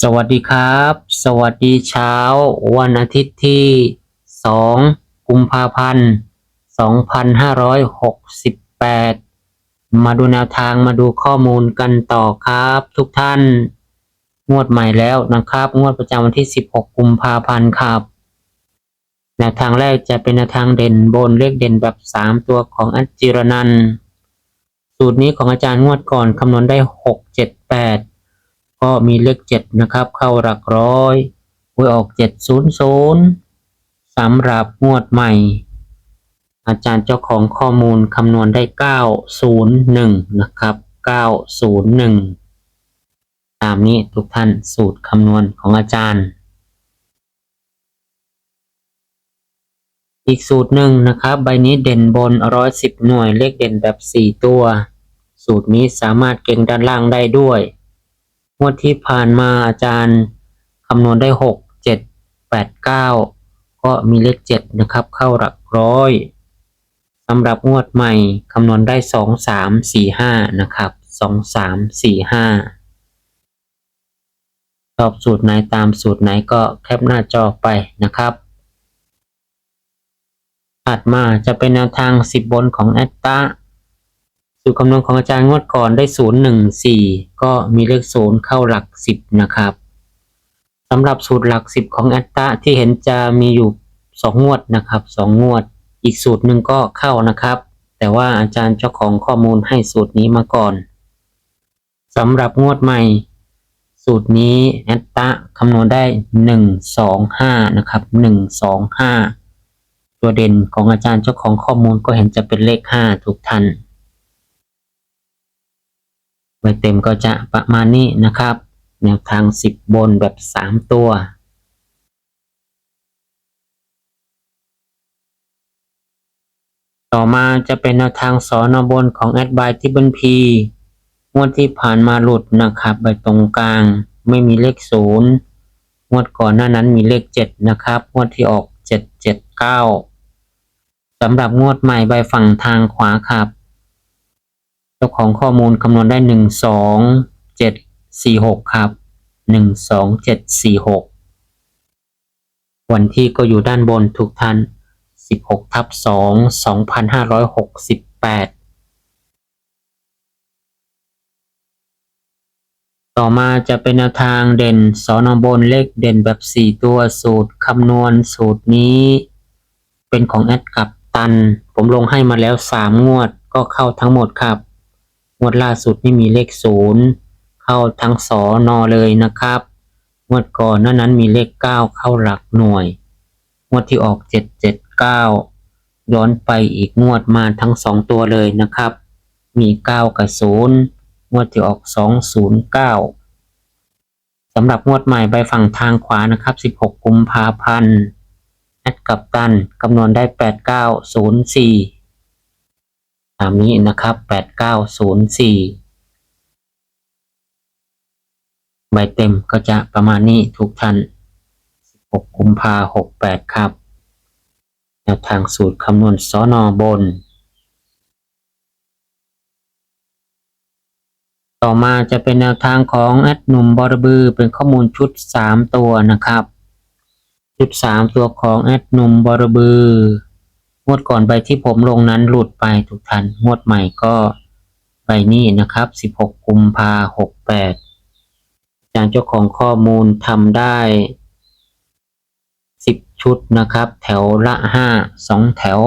สวัสดีครับ สวัสดีเช้า วันอาทิตย์ที่ 2 กุมภาพันธ์ 2568 มาดูแนวทางมาดูข้อมูลกันต่อครับทุกท่าน งวดใหม่แล้วนะครับ งวดประจำวันที่ 16 กุมภาพันธ์ครับ แนวทางแรกจะเป็นแนวทางเด่นบนเลขเด่นแบบ 3 ตัวของอัจจิรนันสูตรนี้ของอาจารย์งวดก่อนคำนวณได้ 6 7 8 ก็มีเลขเจ็ดนะครับ เข้าหลักร้อยหวยออกเจ็ดศูนย์ศูนย์สำหรับงวดใหม่ อาจารย์เจ้าของข้อมูลคำนวณได้เก้าศูนย์หนึ่งนะครับเก้าศูนย์หนึ่งตามนี้ทุกท่านสูตรคำนวณของอาจารย์ อีกสูตรหนึ่งนะครับ ใบนี้เด่นบนร้อยสิบหน่วยเลขเด่นแบบสี่ตัว สูตรนี้สามารถเก่งด้านล่างได้ด้วย งวดที่ผ่านมาอาจารย์คำนวณได้หกเจ็ดแปดเก้าก็มีเลขเจ็ดนะครับ เข้าหลักร้อยสำหรับงวดใหม่คำนวณได้สองสามสี่ห้านะครับสองสามสี่ห้าชอบสูตรไหนตามสูตรไหนก็แคปหน้าจอไปนะครับถัดมาจะเป็นแนวทางสิบบนของแอตตา สูตรคำนวณของอาจารย์งวดก่อนได้ศูนย์หนึ่งสี่ก็มีเลขศูนย์เข้าหลักสิบนะครับสำหรับสูตรหลักสิบของแอตตาที่เห็นจะมีอยู่สองงวดนะครับสองงวด อีกสูตรหนึ่งก็เข้านะครับ แต่ว่าอาจารย์เจ้าของข้อมูลให้สูตรนี้มาก่อนสำหรับงวดใหม่ สูตรนี้แอตตาคำนวณได้หนึ่งสองห้านะครับหนึ่งสองห้าตัวเด่นของอาจารย์เจ้าของข้อมูลก็เห็นจะเป็นเลขห้าทุกท่าน ใบเต็มก็จะประมาณนี้นะครับ แนวทาง 10 บนแบบ 3 ตัวต่อมาจะเป็นแนวทางสอนอบนของแอดบายที่บันพีงวดที่ผ่านมาหลุดนะครับใบตรงกลาง ไม่มีเลขศูนย์งวดก่อนหน้านั้นมีเลข7นะครับงวดที่ออก779สำหรับงวดใหม่ใบฝั่งทางขวาครับ จ้าของข้อมูลคำนวณได้หนึ่งสองเจ็ดสี่หกครับหนึ่งสองเจ็ดสี่หกวันที่ก็อยู่ด้านบนทุกท่านสิบหกทับสองสองพันห้าร้อยหกสิบแปดต่อมาจะเป็นแนวทางเด่นสอนอบนเลขเด่นแบบสี่ตัวสูตรคำนวณสูตรนี้ เป็นของแอดกับตัน ผมลงให้มาแล้วสามงวดก็เข้าทั้งหมดครับ งวดล่าสุดนี่มีเลขศูนย์เข้าทั้งสอนอเลยนะครับ งวดก่อนนั้นนั้นมีเลขเก้าเข้าหลักหน่วย งวดที่ออกเจ็ดเจ็ดเก้าย้อนไปอีกงวดมาทั้งสองตัวเลยนะครับ มีเก้ากับศูนย์งวดที่ออกสองศูนย์เก้าสำหรับงวดใหม่ใบฝั่งทางขวานะครับ 16 กุมภาพันธ์แอดกับตันคำนวณได้ 8904 ตามนี้นะครับแปดเก้าศูนย์สี่ใบเต็มก็จะประมาณนี้ทุกท่าน 16 กุมภาหกแปดครับ แนวทางสูตรคำนวณสอนอบน ต่อมาจะเป็นแนวทางของแอดหนุ่มบอระบือ เป็นข้อมูลชุด 3 ตัวนะครับ ชุด 3 ตัวของแอดหนุ่มบอระบือ วดก่อนใบที่ผมลงนั้นหลุดไปทุกท่านงวดใหม่ก็ใบนี้นะครับ 16 กุมภาหกแปดจารย์เจ้าของข้อมูลทำได้ 10 ชุดนะครับ แถวละ 5 2 แถว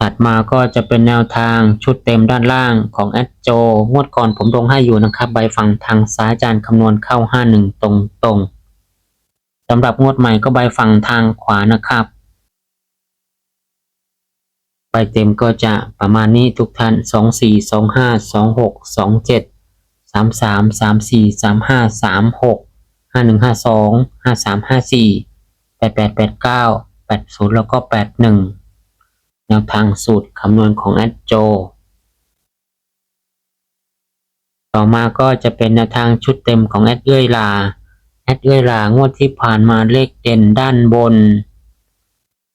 ถัดมาก็จะเป็นแนวทางชุดเต็มด้านล่างของแอดโจ งวดก่อนผมลงให้อยู่นะครับ ใบฝั่งทางซ้ายจารย์คำนวณเข้า 51 ตรงตรง สำหรับงวดใหม่ก็ใบฝั่งทางขวานะครับเต็มก็จะประมาณนี้ทุกท่านสองสี่สองห้าสองหกสองเจ็ดสามสามสามสี่สามห้าสามหกห้าหนึ่งห้าสองห้าสามห้าสี่แปดแปดแปดเก้าแปดศูนย์แล้วก็แปดหนึ่งแนวทางสูตรคำนวณของแอดโจ ต่อมาก็จะเป็นแนวทางชุดเต็มของแอดเอื้อยลา แอดเอื้อยลางวดที่ผ่านมาเลขเด่นด้านบน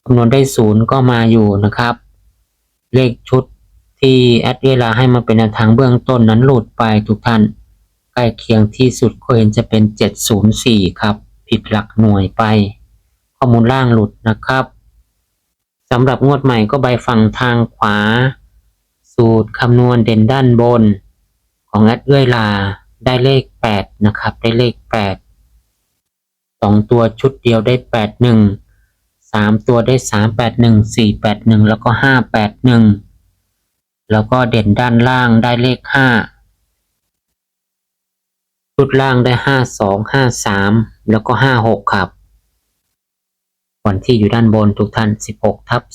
คำนวณได้ศูนย์ก็มาอยู่นะครับ เลขชุดที่แอดเอื้อยลาให้มาเป็นแนวทางเบื้องต้นนั้นหลุดไปทุกท่าน ใกล้เคียงที่สุดก็เห็นจะเป็น 704 ครับ ผิดหลักหน่วยไป ข้อมูลล่างหลุดนะครับสำหรับงวดใหม่ก็ใบฝั่งทางขวา สูตรคำนวณเด่นด้านบน ของแอดเอื้อยลาได้เลข 8 นะครับ ได้เลข 8 สองตัวชุดเดียวได้81สามตัวได้381 481แล้วก็581แล้วก็เด่นด้านล่างได้เลข5ชุดล่างได้52 53แล้วก็56ครับวันที่อยู่ด้านบนทุกท่าน16ทับ2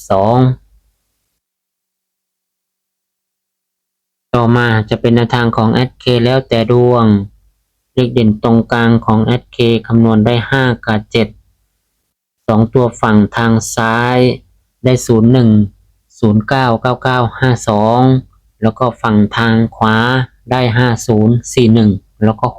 ต่อมาจะเป็นแนวทางของ SK แล้วแต่ดวง เลขเด่นตรงกลางของ SK คำนวณได้ 5 กับ7สองตัวฝั่งทางซ้ายได้ 01 09 99 52 แล้วก็ฝั่งทางขวาได้ 50 41 แล้วก็ 61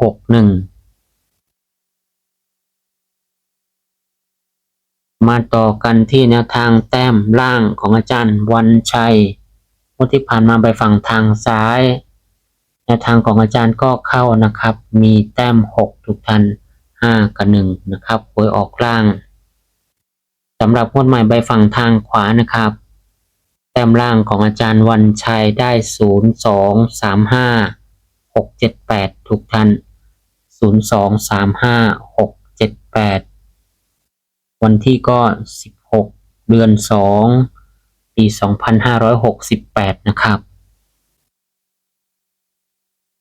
มาต่อกันที่แนวทางแต้มล่างของอาจารย์วันชัยงวดที่ผ่านมาไปฝั่งทางซ้าย นวทางของอาจารย์ก็เข้านะครับ มีแต้ม 6 ทุกท่าน5 กับ 1 นะครับหวยออกล่างสำหรับงวดใหม่ใบฝั่งทางขวานะครับ แต้มล่างของอาจารย์วันชัยได้ 0 2 3 5 6 7 8 ทุกท่าน 0 2 3 5 6 7 8 วันที่ก็ 16 เดือน 2 ปี 2568 นะครับ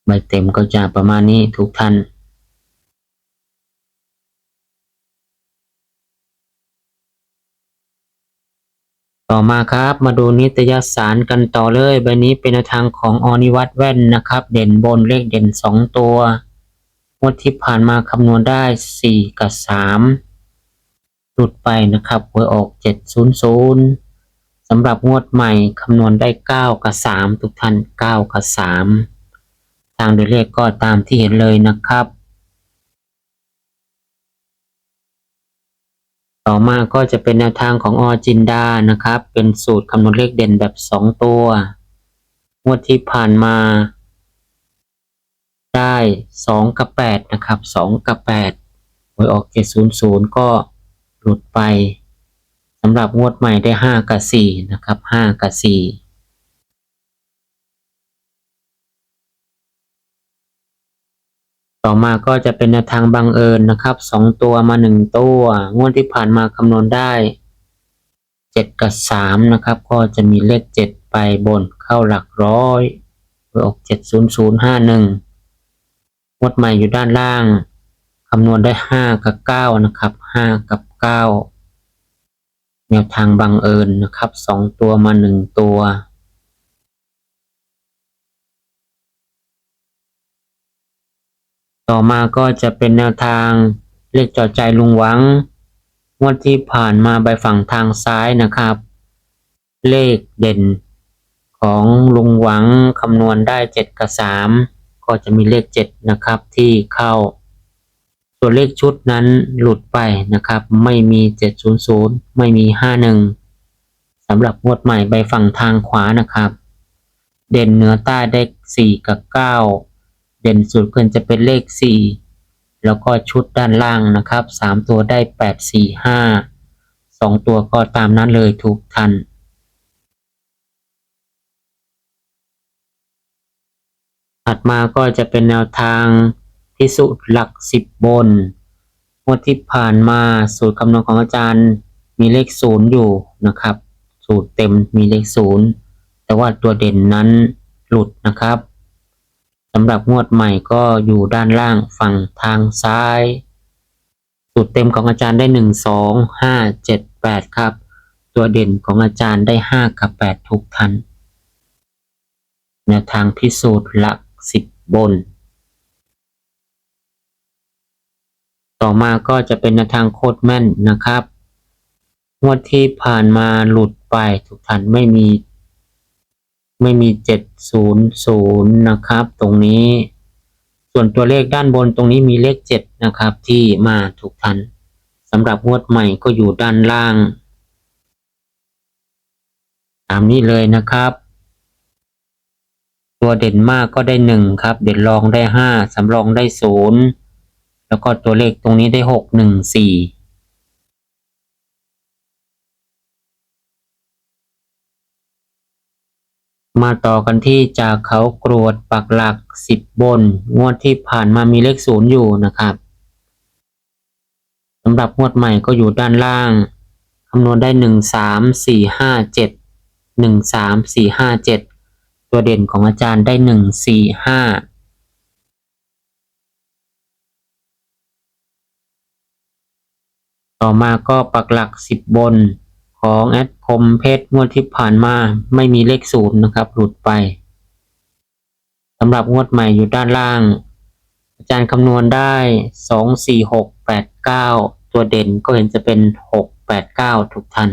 ใบเต็มก็จะประมาณนี้ทุกท่านต่อมาครับมาดูนิตยสารกันต่อเลยใบนี้เป็นทางของอนิวัตแว่นนะครับ เด่นบนเลขเด่น 2 ตัวงวดที่ผ่านมาคำนวณได้ 4 กับ 3 หลุดไปนะครับหวยออก 700สำหรับงวดใหม่คำนวณได้ 9 กับ 3 ทุกท่าน 9 กับ 3 ทางโดยเลขก็ตามที่เห็นเลยนะครับ ต่อมาก็จะเป็นแนวทางของอจินดานะครับ เป็นสูตรคำนวณเลขเด่นแบบ 2 ตัวงวดที่ผ่านมาได้ 2 กับ 8 นะครับ 2 กับ 8หวยออก 700 ก็หลุดไปสำหรับงวดใหม่ได้ 5 กับ 4 นะครับ 5 กับ 4 ต่อมาก็จะเป็นแนวทางบังเอิญนะครับ 2 ตัวมา 1 ตัว งวดที่ผ่านมาคำนวณได้ 7 กับ 3 นะครับ ก็จะมีเลข 7 ไปบนเข้าหลักร้อยหวยออก 70051 งวดใหม่อยู่ด้านล่างคำนวณได้ 5 กับ 9 นะครับ 5 กับ 9 แนวทางบังเอิญนะครับ 2 ตัวมา 1 ตัว ต่อมาก็จะเป็นแนวทางเลขจอดใจลุงหวังงวดที่ผ่านมาไปฝั่งทางซ้ายนะครับ เลขเด่น ของลุงหวังคำนวณได้ 7 กับ 3 ก็จะมีเลข 7 นะครับที่เข้าส่วเลขชุดนั้นหลุดไปนะครับ ไม่มี 700 ไม่มี 51สำหรับงวดใหม่ใบฝั่งทางขวานะครับ เด่นเหนือใต้ได้ 4 กับ 9 เด่นสุดควรจะเป็นเลข 4 แล้วก็ชุดด้านล่างนะครับ 3 ตัวได้ 8 4 5 2 ตัวก็ตามนั้นเลยทุกท่านถัดมาก็จะเป็นแนวทางพิสูจน์หลัก 10 บนงวดที่ผ่านมาสูตรคำนวณของอาจารย์มีเลข 0 อยู่นะครับ สูตรเต็มมีเลข 0 แต่ว่าตัวเด่นนั้นหลุดนะครับ สำหรับงวดใหม่ก็อยู่ด้านล่างฝั่งทางซ้าย สูตรเต็มของอาจารย์ได้ 1 2 5 7 8 ครับ ตัวเด่นของอาจารย์ได้ห้ากับแปดทุกทันแนวทางพิสูจน์หลักสิบบน ต่อมาก็จะเป็นแนวทางโคตรแม่นนะครับ งวดที่ผ่านมาหลุดไปทุกท่านไม่มี ไม่มี 700 นะครับ ตรงนี้ ส่วนตัวเลขด้านบนตรงนี้มีเลข 7 นะครับ ที่มาถูกทันสำหรับงวดใหม่ก็อยู่ด้านล่าง ตามนี้เลยนะครับ ตัวเด่นมากก็ได้ 1 ครับ เด่นรองได้ 5สำรองได้ 0 แล้วก็ตัวเลขตรงนี้ได้ 6 1 4 มาต่อกันที่จากเขากรวดปักหลักสิบบน งวดที่ผ่านมามีเลขศูนย์อยู่นะครับสำหรับงวดใหม่ก็อยู่ด้านล่างคำนวณได้หนึ่งสามสี่ห้าเจ็ดหนึ่งสามสี่ห้าเจ็ดตัวเด่นของอาจารย์ได้หนึ่งสี่ห้าต่อมาก็ปักหลักสิบบน ของแอดคมเพชรงวดที่ผ่านมาไม่มีเลขศูนย์นะครับ หลุดไปสำหรับงวดใหม่อยู่ด้านล่าง อาจารย์คำนวณได้สองสี่หกแปดเก้าตัวเด่นก็เห็นจะเป็นหกแปดเก้าทุกท่าน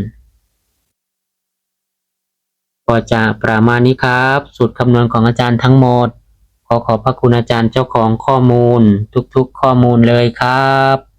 ก็จะประมาณนี้ครับ สูตรคำนวณของอาจารย์ทั้งหมด ขอขอบพระคุณอาจารย์เจ้าของข้อมูล ทุกๆข้อมูลเลยครับ